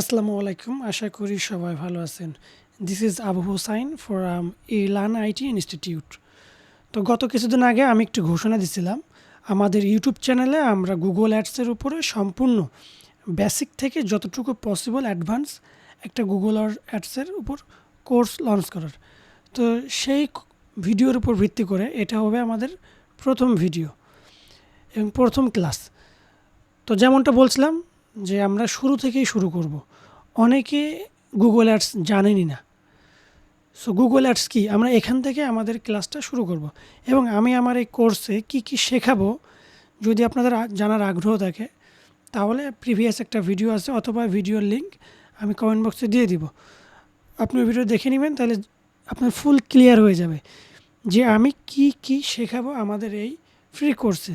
আসসালামু আলাইকুম। আশা করি সবাই ভালো আছেন। This is Abu Hussain from Elan IT institute তো গত কিছুদিন আগে আমি একটি ঘোষণা দিছিলাম। আমাদের ইউটিউব চ্যানেলে আমরা গুগল অ্যাডসের উপরে সম্পূর্ণ বেসিক থেকে যতটুকু পসিবল অ্যাডভান্স একটা গুগল অ্যাডসের উপর কোর্স লঞ্চ করার। তো সেই ভিডিওর উপর ভিত্তি করে এটা হবে আমাদের প্রথম ভিডিও এবং প্রথম ক্লাস তো যেমনটা বলছিলাম যে আমরা শুরু থেকেই শুরু করব। অনেকে গুগল অ্যাডস জানেনই না। সো গুগল অ্যাডস কি? আমরা এখান থেকে আমাদের ক্লাসটা শুরু করব। এবং আমি আমার এই কোর্সে কি কি শেখাবো যদি আপনাদের জানার আগ্রহ থাকে, তাহলে প্রিভিয়াস একটা ভিডিও আছে অথবা ভিডিওর লিঙ্ক আমি কমেন্ট বক্সে দিয়ে দিব। আপনি ভিডিও দেখে নেবেন, তাহলে আপনার ফুল ক্লিয়ার হয়ে যাবে যে আমি কি কি শেখাবো আমাদের এই ফ্রি কোর্সে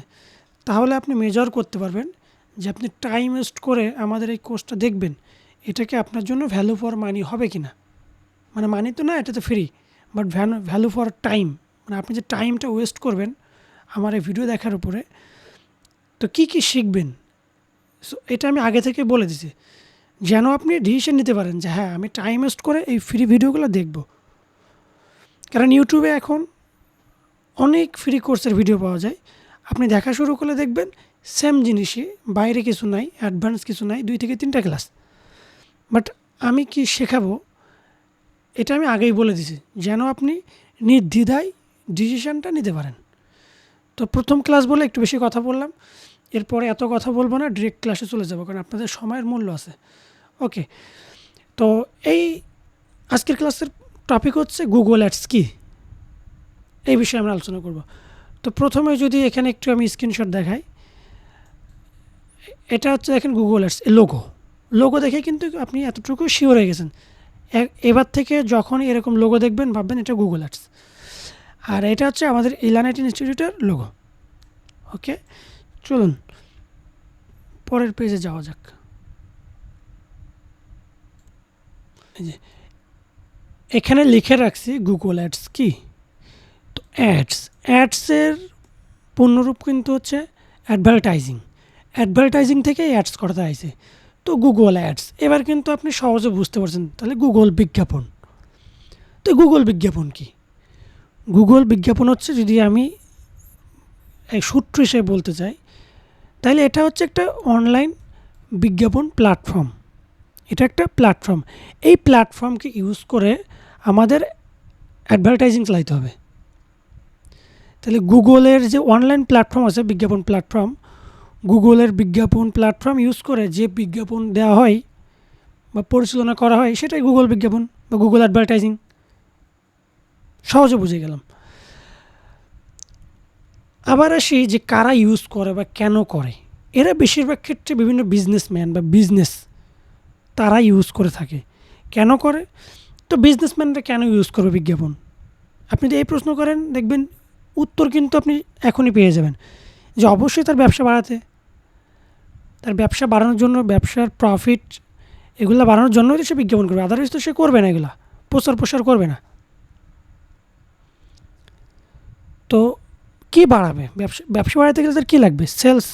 তাহলে আপনি মেজর করতে পারবেন যে আপনি টাইম ওয়েস্ট করে আমাদের এই কোর্সটা দেখবেন। এটাকে আপনার জন্য ভ্যালু ফর মানি হবে কি না মানে মানি তো না, এটা তো free but value for time মানে আপনি যে টাইমটা ওয়েস্ট করবেন আমার এই ভিডিও দেখার উপরে, তো কি কি শিখবেন? সো এটা আমি আগে থেকে বলে দিছি, যেন আপনি ডিসিশন নিতে পারেন যে হ্যাঁ আমি টাইম ওয়েস্ট করে এই ফ্রি ভিডিওগুলো দেখব। কারণ ইউটিউবে এখন অনেক ফ্রি কোর্সের ভিডিও পাওয়া যায়, আপনি দেখা শুরু করলে দেখবেন সেম জিনিসই, বাইরে কিছু নাই অ্যাডভান্স কিছু নাই, দুই থেকে তিনটা ক্লাস বাট আমি কি শেখাবো? এটা আমি আগেই বলে দিছি যেন আপনি নির্দ্বিধায় ডিসিশানটা নিতে পারেন। তো প্রথম ক্লাস বলে একটু বেশি কথা বললাম, এরপরে এত কথা বলব না ডিরেক্ট ক্লাসে চলে যাব, কারণ আপনাদের সময়ের মূল্য আছে। ওকে তো এই আজকের ক্লাসের টপিক হচ্ছে গুগল অ্যাডস কি? এই বিষয়ে আমরা আলোচনা করব। তো প্রথমে যদি এখানে একটু আমি স্ক্রিনশট দেখাই, এটা হচ্ছে দেখেন গুগল অ্যাডস লোগো লোগো দেখে কিন্তু আপনি এতটুকু শিওর হয়ে গেছেন। এবার থেকে যখন এরকম লোগো দেখবেন, ভাববেন এটা গুগল অ্যাডস আর এটা হচ্ছে আমাদের ইলানাইট ইনস্টিটিউটের লোগো ওকে চলুন, পরের পেজে যাওয়া যাক। এখানে লিখে রাখছি গুগল অ্যাডস কি? তো অ্যাডস অ্যাডসের পূর্ণরূপ কিন্তু হচ্ছে অ্যাডভার্টাইজিং অ্যাডভার্টাইজিং থেকে অ্যাডস করতে আইছে। তো গুগল অ্যাডস এবার কিন্তু আপনি সহজে বুঝতে পারছেন, তাহলে গুগল বিজ্ঞাপন। তো গুগল বিজ্ঞাপন কি? গুগল বিজ্ঞাপন হচ্ছে যদি আমি এক সূত্র হিসেবে বলতে চাই, তাহলে এটা হচ্ছে একটা অনলাইন বিজ্ঞাপন প্ল্যাটফর্ম এটা একটা প্ল্যাটফর্ম এই প্ল্যাটফর্মকে ইউজ করে আমাদের অ্যাডভার্টাইজিং চালাইতে হবে। তাহলে গুগলের যে অনলাইন প্ল্যাটফর্ম আছে, বিজ্ঞাপন প্ল্যাটফর্ম গুগলের বিজ্ঞাপন প্ল্যাটফর্ম ইউজ করে যে বিজ্ঞাপন দেওয়া হয় বা পরিচালনা করা হয়, সেটাই গুগল বিজ্ঞাপন বা গুগল অ্যাডভার্টাইজিং সহজে বুঝে গেলাম। আবার আসি যে কারা ইউজ করে বা কেন করে। এরা বেশিরভাগ ক্ষেত্রে বিভিন্ন বিজনেসম্যান বা বিজনেস তারা ইউজ করে থাকে। কেন করে? তো বিজনেসম্যানরা কেন ইউজ করবে বিজ্ঞাপন? আপনি যদি এই প্রশ্ন করেন, দেখবেন উত্তর কিন্তু আপনি এখনই পেয়ে যাবেন। যে অবশ্যই তার ব্যবসা বাড়াতে। তার ব্যবসা বাড়ানোর জন্য, ব্যবসার প্রফিট এগুলো বাড়ানোর জন্যই তো সে বিজ্ঞাপন করবে আদারওয়াইজ তো সে করবে না এগুলা, প্রচার প্রসার করবে না। তো কি বাড়াবে? ব্যবসা ব্যবসা বাড়াতে গেলে তার কী লাগবে? সেলস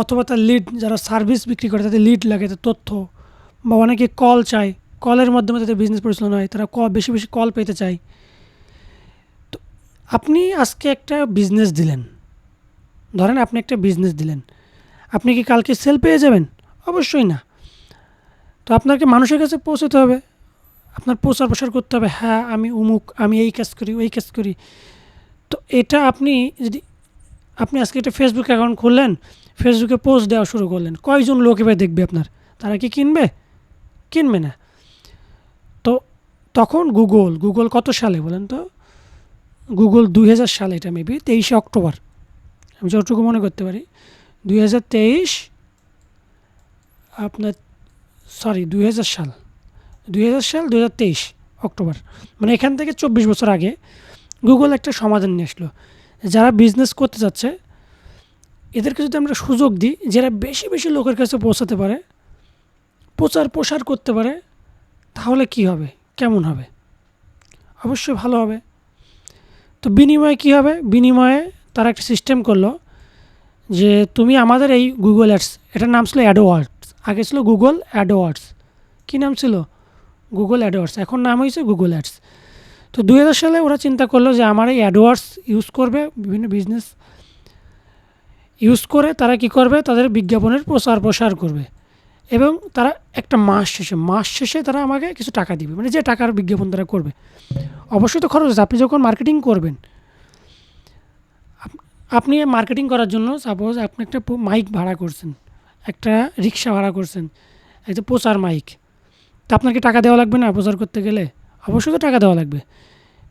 অথবা তার লিড যারা সার্ভিস বিক্রি করে, তাদের লিড লাগে, তাদের তথ্য, বা অনেকে কল চায় কলের মাধ্যমে তাদের বিজনেস পরিচালনা হয়, তারা ক, বেশি বেশি কল পেতে চায়। তো আপনি আজকে একটা বিজনেস দিলেন, ধরেন আপনি একটা বিজনেস দিলেন আপনি কি কালকে সেল পেয়ে যাবেন? অবশ্যই না। তো আপনাকে মানুষের কাছে পৌঁছতে হবে। আপনার প্রচার প্রসার করতে হবে। হ্যাঁ আমি উমুক, আমি এই কাজ করি, ওই কাজ করি। তো এটা আপনি যদি, আপনি আজকে একটা ফেসবুক অ্যাকাউন্ট খুললেন ফেসবুকে পোস্ট দেওয়া শুরু করলেন, কয়জন লোক এবার দেখবে আপনার? তারা কি কিনবে? কিনবে না। তো তখন গুগল গুগল কত সালে বলেন তো? গুগল দুই হাজার সালে, এটা মেবি তেইশে অক্টোবর। আমি যতটুকু মনে করতে পারি। দুই হাজার তেইশ, আপনার সরি দুই হাজার সাল, দুই হাজার সাল, দুই হাজার তেইশ অক্টোবর। মানে এখান থেকে চব্বিশ বছর আগে গুগল একটা সমাধান নিয়ে আসলো। যারা বিজনেস করতে যাচ্ছে, এদেরকে যদি আমরা সুযোগ দিই, যারা বেশি বেশি লোকের কাছে পৌঁছাতে পারে, প্রচার প্রসার করতে পারে, তাহলে কি হবে? কেমন হবে? অবশ্যই ভালো হবে। তো বিনিময়ে কী হবে? বিনিময়ে তারা একটা সিস্টেম করল। যে তুমি আমাদের এই গুগল অ্যাডস এটার নাম ছিল অ্যাডোয়ার্ডস আগে ছিল গুগল অ্যাডওয়ার্ডস কী নাম ছিল? গুগল অ্যাডওয়ার্ডস এখন নাম হয়েছে গুগল অ্যাডস তো দু হাজার সালে ওরা চিন্তা করল যে আমার এই অ্যাডওয়ার্ডস ইউজ করবে, বিভিন্ন বিজনেস ইউজ করে তারা কি করবে? তাদের বিজ্ঞাপনের প্রচার প্রসার করবে। এবং তারা একটা মাস শেষে মাস শেষে তারা আমাকে কিছু টাকা দিবে। মানে যে টাকার বিজ্ঞাপন তারা করবে। অবশ্যই তো খরচ আছে। আপনি যখন মার্কেটিং করবেন আপনি মার্কেটিং করার জন্য সাপোজ আপনি একটা মাইক ভাড়া করছেন, একটা রিক্সা ভাড়া করছেন একটা প্রচার মাইক তা আপনাকে টাকা দেওয়া লাগবে না প্রচার করতে গেলে? অবশ্যই তো টাকা দেওয়া লাগবে।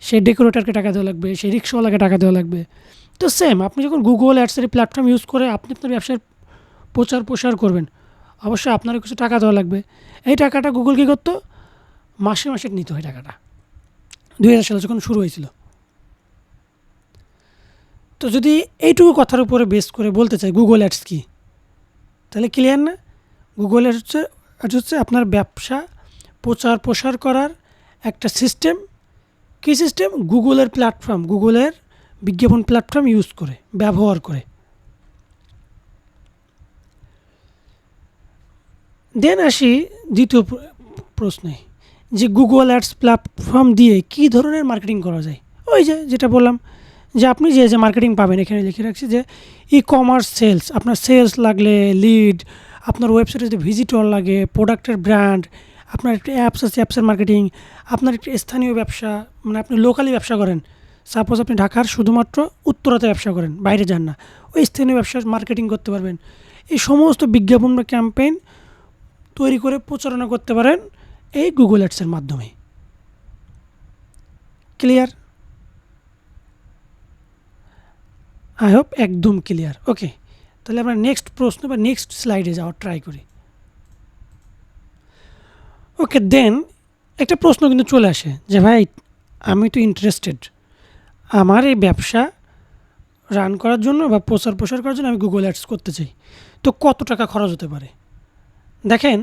সেই ডেকোরেটরকে টাকা দেওয়া লাগবে, সেই রিক্সাওয়ালাকে টাকা দেওয়া লাগবে। তো সেম আপনি যখন গুগল অ্যাডসের প্ল্যাটফর্ম ইউজ করে আপনি আপনার ব্যবসার প্রচার প্রসার করবেন, অবশ্যই আপনারও কিছু টাকা দেওয়া লাগবে। এই টাকাটা গুগল কী করতো? মাসে মাসে নিতে হয় টাকাটা। দুই হাজার সালে যখন শুরু হয়েছিল তো যদি এইটুকু কথার উপরে বেস করে বলতে চাই গুগল অ্যাডস কি? তাহলে ক্লিয়ার না? গুগল অ্যাডস হচ্ছে অ্যাডস হচ্ছে আপনার ব্যবসা, প্রচার প্রসার করার একটা সিস্টেম কী সিস্টেম গুগলের প্ল্যাটফর্ম গুগলের বিজ্ঞাপন প্ল্যাটফর্ম ইউজ করে, ব্যবহার করে। দেন আসি দ্বিতীয় প্রশ্নে, যে গুগল অ্যাডস প্ল্যাটফর্ম দিয়ে কী ধরনের মার্কেটিং করা যায়? ওই যে যেটা বললাম যে আপনি যে যে মার্কেটিং পাবেন, এখানে লিখে রাখছি যে ই কমার্স সেলস আপনার সেলস লাগলে লিড আপনার ওয়েবসাইটে যদি ভিজিটর লাগে প্রোডাক্টের ব্র্যান্ড আপনার একটা অ্যাপস আছে অ্যাপসের মার্কেটিং আপনার একটা স্থানীয় ব্যবসা মানে আপনি লোকালি ব্যবসা করেন। সাপোজ আপনি ঢাকার শুধুমাত্র উত্তরাতে ব্যবসা করেন, বাইরে যান না, ওই স্থানীয় ব্যবসার মার্কেটিং করতে পারবেন। এই সমস্ত বিজ্ঞাপন বা ক্যাম্পেইন তৈরি করে প্রচারণা করতে পারেন এই গুগল অ্যাডসের মাধ্যমে। ক্লিয়ার আই হোপ একদম ক্লিয়ার ওকে তাহলে আমরা নেক্সট প্রশ্ন বা নেক্সট স্লাইডে যাওয়ার ট্রাই করি। ওকে দেন একটা প্রশ্ন কিন্তু চলে আসে যে, ভাই, আমি তো ইন্টারেস্টেড আমার এই ব্যবসা রান করার জন্য বা প্রচার প্রসার করার জন্য আমি গুগল অ্যাডস করতে চাই। তো কত টাকা খরচ হতে পারে? দেখেন,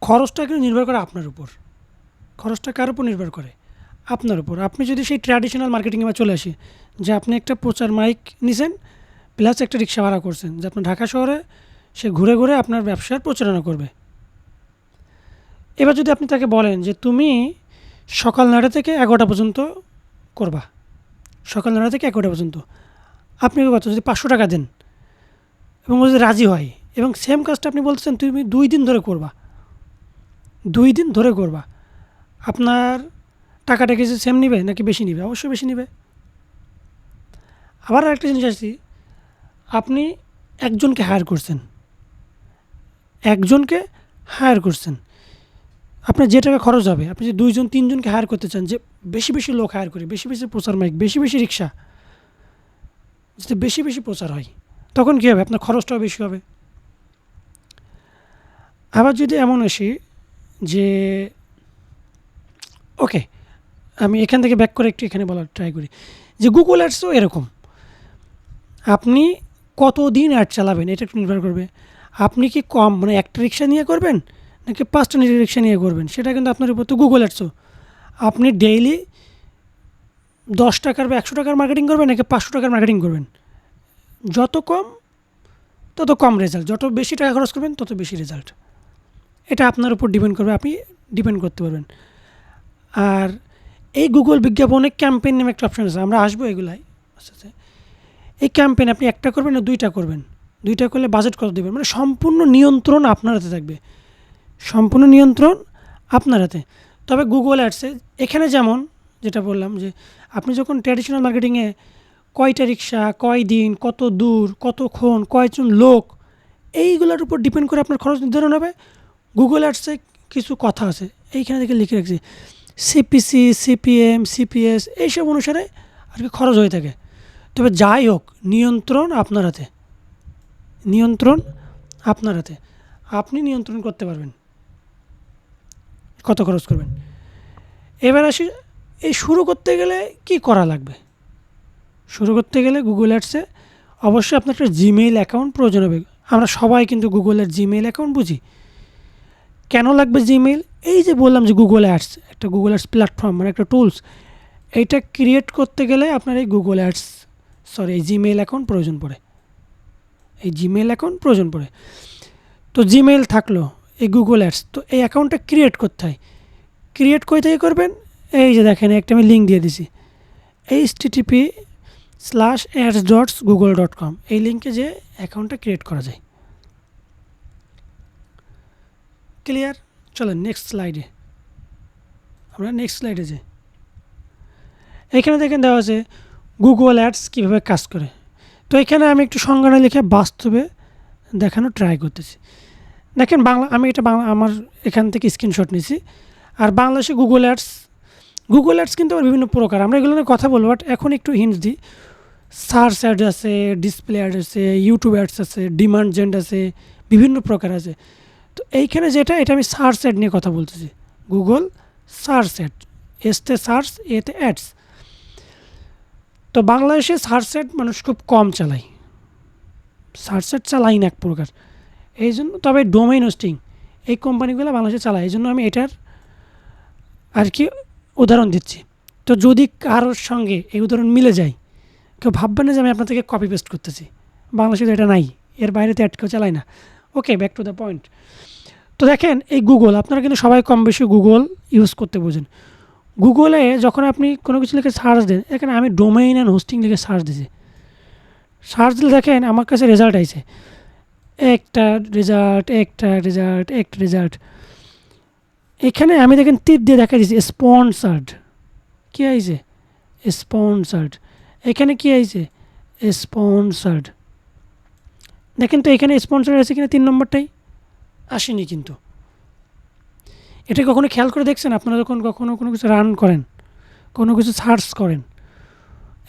খরচটা কিন্তু নির্ভর করে আপনার উপর। খরচটা কার উপর নির্ভর করে? আপনার উপর। আপনি যদি সেই ট্র্যাডিশনাল মার্কেটিংয়ে বা চলে আসি, যে আপনি একটা প্রচার মাইক নিছেন প্লাস একটা রিক্সা ভাড়া করছেন, যে আপনার ঢাকা শহরে সে ঘুরে ঘুরে আপনার ব্যবসার প্রচারণা করবে। এবার যদি আপনি তাকে বলেন যে তুমি সকাল নয়টা থেকে এগারোটা পর্যন্ত করবা। সকাল নয়টা থেকে এগারোটা পর্যন্ত। আপনি কত যদি পাঁচশো টাকা দেন এবং ও যদি রাজি হয়, এবং সেম কাজটা আপনি বলতেছেন, তুমি দুই দিন ধরে করবা। দুই দিন ধরে করবা। আপনার টাকাটা কিছু সেম নিবে নাকি বেশি নিবে? অবশ্যই বেশি নিবে। আবার আরেকটা জিনিস আসছি, আপনি একজনকে হায়ার করছেন। একজনকে হায়ার করছেন। আপনার যে টাকা খরচ হবে, আপনি যে দুইজন, তিনজনকে হায়ার করতে চান, যে বেশি বেশি লোক হায়ার করি, বেশি বেশি প্রচার মাইক বেশি বেশি রিক্সা যাতে বেশি বেশি প্রচার হয়, তখন কী হবে? আপনার খরচটাও বেশি হবে। আবার যদি এমন আসি যে ওকে আমি এখান থেকে ব্যাক করে একটু এখানে বলার ট্রাই করি। যে গুগল অ্যাডসও এরকম। আপনি কতদিন অ্যাড চালাবেন? এটা একটু নির্ভর করবে। আপনি কি কম মানে একটা রিক্সা নিয়ে করবেন? নাকি পাঁচটা রিক্সা নিয়ে করবেন? সেটা কিন্তু আপনার উপর তো গুগল অ্যাডসও আপনি ডেইলি দশ টাকার বা একশো টাকার মার্কেটিং করবেন নাকি পাঁচশো টাকার মার্কেটিং করবেন? যত কম, তত কম রেজাল্ট যত বেশি টাকা খরচ করবেন, তত বেশি রেজাল্ট এটা আপনার উপর ডিপেন্ড করবে। আপনি ডিপেন্ড করতে পারবেন। আর এই গুগল বিজ্ঞাপনে ক্যাম্পেইন নামে একটা অপশন আছে, আমরা আসব এগুলাই। আচ্ছা আচ্ছা। এই ক্যাম্পেইন আপনি একটা করবেন না দুইটা করবেন? দুইটা করলে বাজেট কত দেবেন? মানে সম্পূর্ণ নিয়ন্ত্রণ আপনার হাতে থাকবে। সম্পূর্ণ নিয়ন্ত্রণ আপনার হাতে। তবে গুগল অ্যাডসে এখানে যেমন, যেটা বললাম যে, আপনি যখন ট্র্যাডিশনাল মার্কেটিংয়ে কয়টা রিক্সা, কয় দিন, কত দূর কতক্ষণ কয়জন লোক, এইগুলোর উপর ডিপেন্ড করে আপনার খরচ নির্ধারণ হবে। গুগল অ্যাডসে কিছু কথা আছে, এইখানে থেকে লিখে রাখছি। সিপিসি সিপিএম সিপিএস এইসব অনুসারে আর কি খরচ হয়ে থাকে। তবে যাই হোক, নিয়ন্ত্রণ আপনার হাতে। নিয়ন্ত্রণ আপনার হাতে। আপনি নিয়ন্ত্রণ করতে পারবেন। কত খরচ করবেন? এবার আসি, এই শুরু করতে গেলে কি করা লাগবে? শুরু করতে গেলে গুগল অ্যাডসে অবশ্যই আপনার একটা জিমেইল অ্যাকাউন্ট প্রয়োজন হবে। আমরা সবাই কিন্তু গুগলের জিমেইল অ্যাকাউন্ট বুঝি। কেন লাগবে জিমেইল এই যে বললাম যে গুগল অ্যাডস একটা গুগল অ্যাডস প্ল্যাটফর্ম মানে একটা টুলস এইটা ক্রিয়েট করতে গেলে আপনার এই গুগল অ্যাডস সরি এই জিমেইল অ্যাকাউন্ট প্রয়োজন পড়ে। এই জিমেইল অ্যাকাউন্ট প্রয়োজন পড়ে। তো জিমেইল থাকল, এই গুগল অ্যাডস তো এই অ্যাকাউন্টটা ক্রিয়েট করতে হয়। ক্রিয়েট কই থেকে করবেন? এই যে দেখেন, একটা আমি লিঙ্ক দিয়ে দিছি। Http slash ads dots Google dot com এই লিঙ্কে যে অ্যাকাউন্টটা ক্রিয়েট করা যায়। ক্লিয়ার চলেন নেক্সট স্লাইডে আমরা নেক্সট স্লাইডে যাই। এখানে দেখেন দেওয়া আছে গুগল অ্যাডস কীভাবে কাজ করে। তো এখানে আমি একটু সংজ্ঞানে লিখে বাস্তবে দেখানো ট্রাই করতেছি। দেখেন বাংলা, আমি এটা বাংলা, আমার এখান থেকে স্ক্রিনশট নিয়েছি আর বাংলাদেশে গুগল অ্যাডস গুগল অ্যাডস কিন্তু আবার বিভিন্ন প্রকার। আমরা এগুলো নিয়ে কথা বলব বাট এখন একটু হিন্টস দিই। সার্চ অ্যাড আছে ডিসপ্লে অ্যাড আছে ইউটিউব অ্যাডস আছে ডিমান্ড জেন্ট আছে, বিভিন্ন প্রকার আছে। তো এইখানে যেটা, এটা আমি সার্চ অ্যাড নিয়ে কথা বলতেছি। গুগল সার্চ অ্যাড এসতে সার্চ এতে অ্যাডস তো বাংলাদেশে সার্চ অ্যাড মানুষ খুব কম চালায়। সার্চ অ্যাড চালাই না এক প্রকার। এই জন্য তবে ডোমেইন হোস্টিং এই কোম্পানিগুলো বাংলাদেশে চালায়। এই জন্য আমি এটার আর কি উদাহরণ দিচ্ছি। তো যদি কারোর সঙ্গে এই উদাহরণ মিলে যায়, কেউ ভাববে না যে আমি আপনার থেকে কপি পেস্ট করতেছি। বাংলাদেশে তো এটা নাই, এর বাইরে তো অ্যাড কেউ চালায় না। Okay back to the point তো দেখেন, এই গুগল আপনারা কিন্তু সবাই কম বেশি গুগল ইউজ করতে বোঝেন। গুগলে যখন আপনি কোনো কিছু লিখে সার্চ দেন, এখানে আমি ডোমেইন অ্যান্ড হোস্টিং লিখে সার্চ দিয়েছি সার্চ দিলে দেখেন আমার কাছে রেজাল্ট আইছে। একটা রেজাল্ট একটা রেজাল্ট একটা রেজাল্ট এখানে আমি দেখেন তীর দিয়ে দেখা দিয়েছি স্পন্সার্ড কী আইছে? স্পন্সার্ড এখানে কী আইছে? স্পন্সার্ড দেখেন তো এখানে স্পন্সর আছে কিনা তিন নম্বরটাই? আসেনি কিন্তু। এটা কখনো খেয়াল করে দেখছেন? আপনারা যখন কখনো কোনো কিছু রান করেন, কোনো কিছু সার্চ করেন,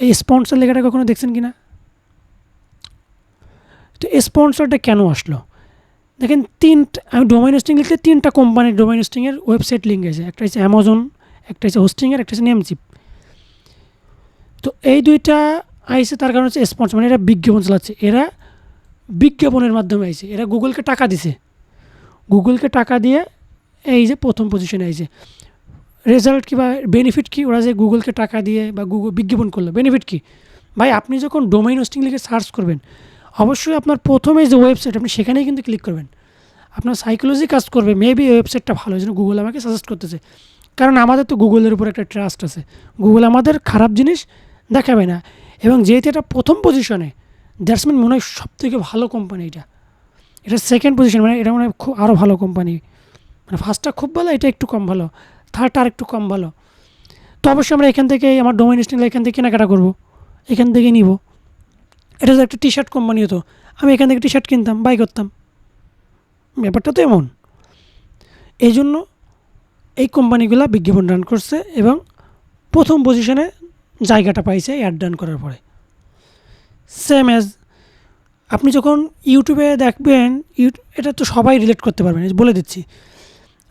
এই স্পন্সর লেখাটা কখনো দেখছেন কি না তো স্পন্সরটা কেন আসলো? দেখেন তিনটা, আমি ডোমাইন হোস্টিং লিখলে তিনটা কোম্পানির ডোমাইন হোস্টিংয়ের ওয়েবসাইট লিঙ্ক আছে। একটা হচ্ছে অ্যামাজন একটা হচ্ছে হোস্টিংয়ের একটা হচ্ছে নেমচিপ তো এই দুইটা আইসে তার কারণ হচ্ছে স্পন্সর মানে এরা বিজ্ঞাপন চালাচ্ছে। এরা বিজ্ঞাপনের মাধ্যমে আইছে। এরা গুগলকে টাকা দিছে। গুগলকে টাকা দিয়ে এই যে প্রথম পজিশনে আইছে। রেজাল্ট কি বা বেনিফিট কি? ওরা যে গুগলকে টাকা দিয়ে বা গুগল বিজ্ঞাপন করল বেনিফিট কি? ভাই, আপনি যখন ডোমাইন হোস্টিং লিখে সার্চ করবেন, অবশ্যই আপনার প্রথমে যে ওয়েবসাইট আপনি সেখানেই কিন্তু ক্লিক করবেন। আপনার সাইকোলজি কাজ করবে মেবি ওয়েবসাইটটা ভালো জন্য গুগল আমাকে সাজেস্ট করতেছে। কারণ আমাদের তো গুগলের উপর একটা ট্রাস্ট আছে। গুগল আমাদের খারাপ জিনিস দেখাবে না। এবং যেহেতু এটা প্রথম পজিশনে দ্যাটস মিন হয় সব থেকে ভালো কোম্পানি এটা। এটা সেকেন্ড পজিশন মানে এটা মনে হয় খুব আরও ভালো কোম্পানি মানে ফার্স্টটা খুব ভালো, এটা একটু কম ভালো। থার্ডটা আর একটু কম ভালো। তো অবশ্যই আমরা এখান থেকে, আমার ডোমাইন স্টিংলা এখান থেকে কেনাকাটা করব। এখান থেকে নিব। এটা তো একটা টি শার্ট কোম্পানি হতো। আমি এখান থেকে টি শার্ট কিনতাম বাই করতাম। ব্যাপারটা তো এমন। এই জন্য এই কোম্পানিগুলো বিজ্ঞাপন রান করছে এবং প্রথম পজিশনে জায়গাটা পাইছে অ্যাড রান করার পরে। সেম অ্যাজ আপনি যখন ইউটিউবে দেখবেন এটা তো সবাই রিলেট করতে পারবেন বলে দিচ্ছি।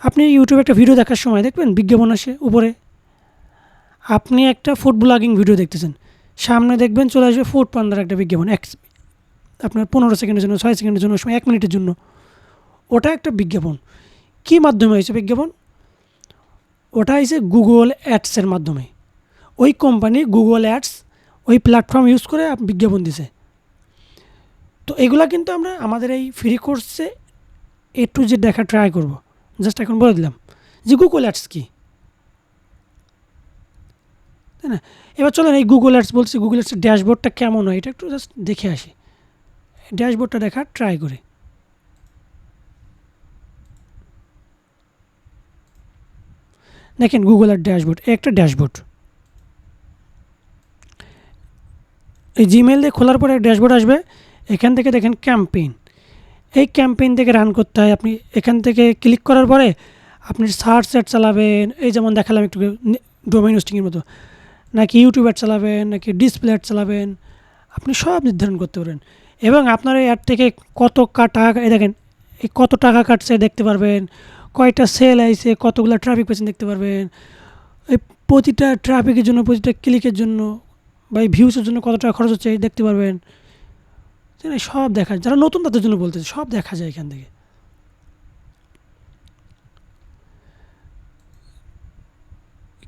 আপনি ইউটিউবে একটা ভিডিও দেখার সময় দেখবেন, বিজ্ঞাপন আসে উপরে। আপনি একটা ফুড ব্লগিং ভিডিও দেখতেছেন, সামনে দেখবেন চলে আসবে ফুড পান্ডার একটা বিজ্ঞাপন, এক আপনার পনেরো সেকেন্ডের জন্য, ছয় সেকেন্ডের জন্য সময় এক মিনিটের জন্য। ওটা একটা বিজ্ঞাপন। কী মাধ্যমে হয়েছে বিজ্ঞাপন? ওটা হয়েছে গুগল অ্যাডসের মাধ্যমে। ওই কোম্পানি গুগল অ্যাডস ওই প্ল্যাটফর্ম ইউজ করে বিজ্ঞাপন দিছে। তো এগুলা কিন্তু আমরা আমাদের এই ফ্রি কোর্সে এ টু জেড দেখা ট্রাই করব। জাস্ট এখন বলে দিলাম। যে গুগল অ্যাডস কী? তাই না? এবার চলেন এই গুগল অ্যাডস বলছি। গুগল অ্যাডসের ড্যাশবোর্ডটা কেমন হয়? এটা একটু জাস্ট দেখে আসি। ড্যাশবোর্ডটা দেখার ট্রাই করি। দেখেন গুগল গুগলের ড্যাশবোর্ড। একটা ড্যাশবোর্ড। এই জিমেল দিয়ে খোলার পরে ড্যাশবোর্ড আসবে। এখান থেকে দেখেন ক্যাম্পেইন এই ক্যাম্পেইন থেকে রান করতে হয়। আপনি এখান থেকে ক্লিক করার পরে আপনি সার্চ অ্যাড চালাবেন। এই যেমন দেখালাম একটু ডোমেইন হোস্টিংয়ের মতো। নাকি ইউটিউব অ্যাড চালাবেন, নাকি ডিসপ্লে অ্যাড চালাবেন। আপনি সব নির্ধারণ করতে পারেন। এবং আপনার এই অ্যাড থেকে কত টাকা এই দেখেন, এই কত টাকা কাটছে দেখতে পারবেন। কয়টা সেল আইছে, কতগুলো ট্রাফিক পেয়েছেন দেখতে পারবেন। এই প্রতিটা ট্রাফিকের জন্য, প্রতিটা ক্লিকের জন্য বা এই ভিউসের জন্য কত টাকা খরচ হচ্ছে দেখতে পারবেন। সব দেখা যারা নতুন তাদের জন্য বলতেছে, সব দেখা যায় এখান থেকে।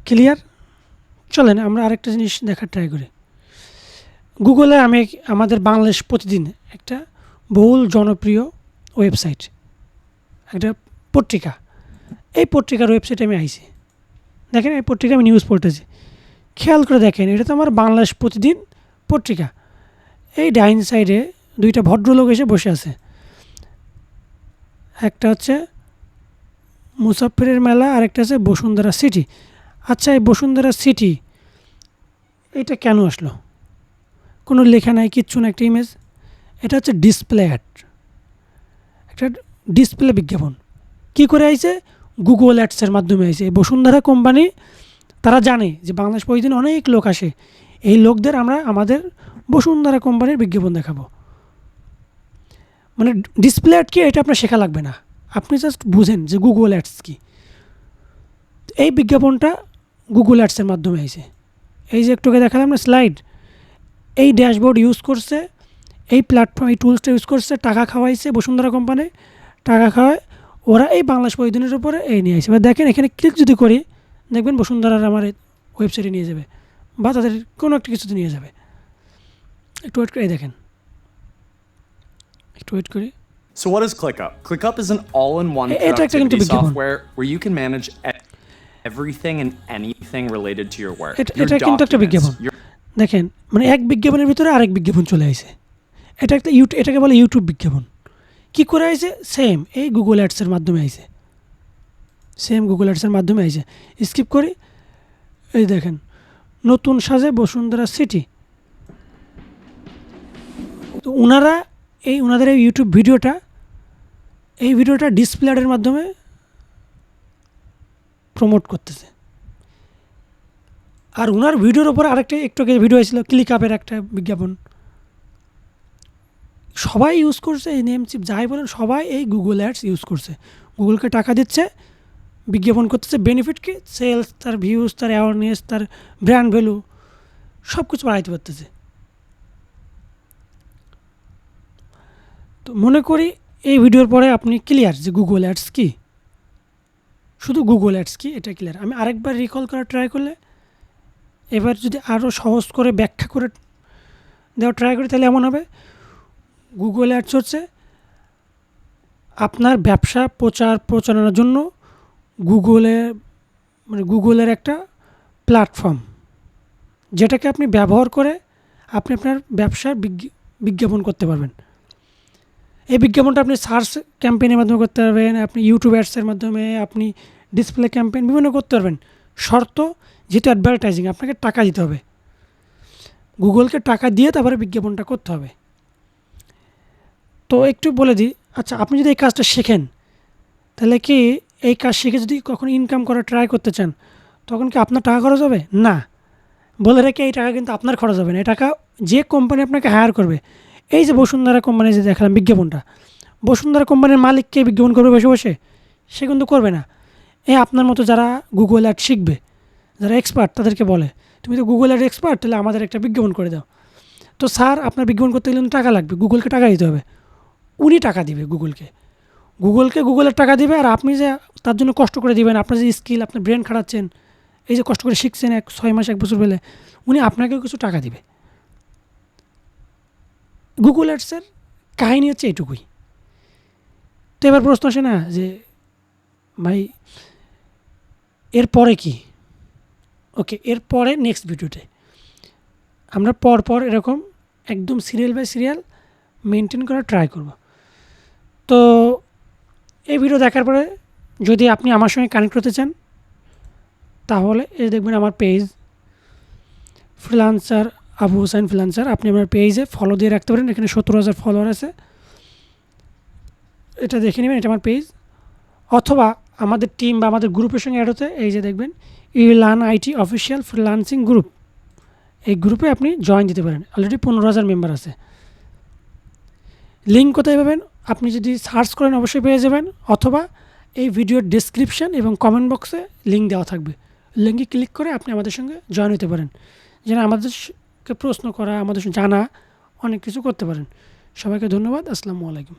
ক্লিয়ার চলেন, আমরা আরেকটা জিনিস দেখার ট্রাই করি। গুগলে আমি আমাদের বাংলাদেশ প্রতিদিন একটা বহুল জনপ্রিয় ওয়েবসাইট একটা পত্রিকা। এই পত্রিকার ওয়েবসাইটে আমি আইছি। দেখেন, এই পত্রিকা আমি নিউজ পড়তেছি। খেয়াল করে দেখেন, এটা তো আমার বাংলাদেশ প্রতিদিন পত্রিকা। এই ডাইন সাইডে দুইটা ভদ্রলোক এসে বসে আছে। একটা হচ্ছে মুসাফিরের মেলা আর একটা আছে বসুন্ধরা সিটি। আচ্ছা এই বসুন্ধরা সিটি, এটা কেন আসলো? কোনো লেখা নাই, কিচ্ছু না একটা ইমেজ এটা হচ্ছে ডিসপ্লে অ্যাড একটা ডিসপ্লে বিজ্ঞাপন। কি করে আইছে? গুগল অ্যাডসের মাধ্যমে আইছে। বসুন্ধরা কোম্পানি তারা জানে যে বাংলাদেশ প্রতিদিন অনেক লোক আসে। এই লোকদের আমরা আমাদের বসুন্ধরা কোম্পানির বিজ্ঞাপন দেখাবো। মানে ডিসপ্লে অ্যাড কি, এটা আপনার শেখা লাগবে না। আপনি জাস্ট বুঝেন যে গুগল অ্যাডস কি। এই বিজ্ঞাপনটা গুগল অ্যাডসের মাধ্যমে আইছে এই যে একটুকে দেখালাম না স্লাইড এই ড্যাশবোর্ড ইউজ করছে, এই প্ল্যাটফর্ম এই টুলসটা ইউজ করছে, টাকা খাওয়াইছে বসুন্ধরা কোম্পানি, টাকা খাওয়ায় ওরা এই বাংলাদেশ প্রতিদিনের উপরে এই নিয়ে আসে। এবার দেখেন এখানে ক্লিক যদি করি দেখবেন বসুন্ধরার আমার ওয়েবসাইটে নিয়ে যাবে বা তাদের কোনো একটা কিছুতে নিয়ে যাবে। একটু ওয়েট করে দেখেন। একটু ওয়েট করি। So what is ClickUp? ClickUp is an all-in-one productivity software where you can manage everything and anything related to your work. এটা- কিন্তু একটা বিজ্ঞাপন। দেখেন মানে এক বিজ্ঞাপনের ভিতরে আরেক বিজ্ঞাপন চলে আসে এটা একটা ইউটিউব এটাকে বলে ইউটিউব বিজ্ঞাপন। কী করে আইছে সেম এই গুগল অ্যাডসের মাধ্যমে আইছে। সেম গুগল অ্যাডসের মাধ্যমে আইছে স্কিপ করি, এই দেখেন, নতুন সাজে বসুন্ধরা সিটি তো ওনারা এই ওনাদের এই ইউটিউব ভিডিওটা, এই ভিডিওটা ডিসপ্লে অ্যাডের মাধ্যমে প্রমোট করতেছে। আর ওনার ভিডিওর ওপর আরেকটা, একটু ভিডিও হয়েছিল ক্লিক আপের একটা বিজ্ঞাপন। সবাই ইউজ করছে, এই নেম চিপ যাই বলেন, সবাই এই গুগল অ্যাডস ইউজ করছে। গুগলকে টাকা দিচ্ছে বিজ্ঞাপন করতেছে বেনিফিট কি? সেলস তার ভিউজ তার অ্যাওয়ারনেস তার ব্র্যান্ড ভ্যালু সব কিছু বাড়াইতে পারতেছে। তো মনে করি এই ভিডিওর পরে আপনি ক্লিয়ার যে গুগল অ্যাডস কি? শুধু গুগল অ্যাডস কি? এটা ক্লিয়ার আমি আরেকবার রিকল করার ট্রাই করলে, এবার যদি আরও সহজ করে ব্যাখ্যা করে দেওয়া ট্রাই করি, তাহলে এমন হবে। গুগল অ্যাডস হচ্ছে আপনার ব্যবসা প্রচার প্রচারণার জন্য গুগলে মানে গুগলের একটা প্ল্যাটফর্ম যেটাকে আপনি ব্যবহার করে আপনি আপনার ব্যবসার বিজ্ঞ- বিজ্ঞাপন করতে পারবেন। এই বিজ্ঞাপনটা আপনি সার্চ ক্যাম্পেইনের মাধ্যমে করতে পারবেন, আপনি ইউটিউব অ্যাডসের মাধ্যমে, আপনি ডিসপ্লে ক্যাম্পেইন বিভিন্ন করতে পারবেন। শর্ত যেহেতু অ্যাডভার্টাইজিং আপনাকে টাকা দিতে হবে। গুগলকে টাকা দিয়ে তারপরে বিজ্ঞাপনটা করতে হবে। তো একটু বলে দিই আচ্ছা আপনি যদি এই কাজটা শেখেন, তাহলে কি এই কাজ শিখে যদি কখনো ইনকাম করার ট্রাই করতে চান, তখন কি আপনার টাকা খরচ হবে? না। বলে রেখে এই টাকা কিন্তু আপনার খরচ হবে না। এই টাকা যে কোম্পানি আপনাকে হায়ার করবে, এই যে বসুন্ধরা কোম্পানি যে দেখালাম বিজ্ঞাপনটা, বসুন্ধরা কোম্পানির মালিককে বিজ্ঞাপন করবে বসে বসে? সে কিন্তু করবে না। এই আপনার মতো যারা গুগল অ্যাড শিখবে, যারা এক্সপার্ট তাদেরকে বলে, তুমি তো গুগল অ্যাড এক্সপার্ট তাহলে আমাদের একটা বিজ্ঞাপন করে দাও। তো স্যার, আপনার বিজ্ঞাপন করতে গেলে টাকা লাগবে। গুগলকে টাকা দিতে হবে। উনি টাকা দিবে গুগলকে গুগলকে গুগলের টাকা দিবে আর আপনি যে তার জন্য কষ্ট করে দিবেন, আপনার যে স্কিল আপনার ব্রেন খাটাচ্ছেন, এই যে কষ্ট করে শিখছেন এক, ছয় মাস, এক বছর পেলে, উনি আপনাকেও কিছু টাকা দিবে। গুগল অ্যাডসের কাহিনী হচ্ছে এইটুকুই। তো এবার প্রশ্ন আসে না যে, ভাই এরপরে কি? ওকে এরপরে নেক্সট ভিডিওতে আমরা পর পর এরকম একদম সিরিয়াল বাই সিরিয়াল মেনটেন করার ট্রাই করব। তো এই ভিডিও দেখার পরে যদি আপনি আমার সঙ্গে কানেক্ট করতে চান, তাহলে এই দেখবেন আমার page freelancer Abu Hossain freelancer আপনি আমার পেজে ফলো দিয়ে রাখতে পারেন। এখানে সত্তর হাজার ফলোয়ার আছে। এটা দেখে নেবেন, এটা আমার পেজ অথবা আমাদের টিম বা আমাদের গ্রুপের সঙ্গে অ্যাড হতে, এই যে দেখবেন ই ইলান আইটি অফিসিয়াল ফ্রিলান্সিং গ্রুপ এই গ্রুপে আপনি জয়েন দিতে পারেন। অলরেডি পনেরো হাজার মেম্বার আছে। লিঙ্ক কোথায় পাবেন? আপনি যদি সার্চ করেন অবশ্যই পেয়ে যাবেন, অথবা এই ভিডিওর ডিসক্রিপশান এবং কমেন্ট বক্সে লিঙ্ক দেওয়া থাকবে। লিঙ্কে ক্লিক করে আপনি আমাদের সঙ্গে জয়েন হতে পারেন। যেন আমাদেরকে প্রশ্ন করা, আমাদের জানা, অনেক কিছু করতে পারেন। সবাইকে ধন্যবাদ, আসসালামু আলাইকুম।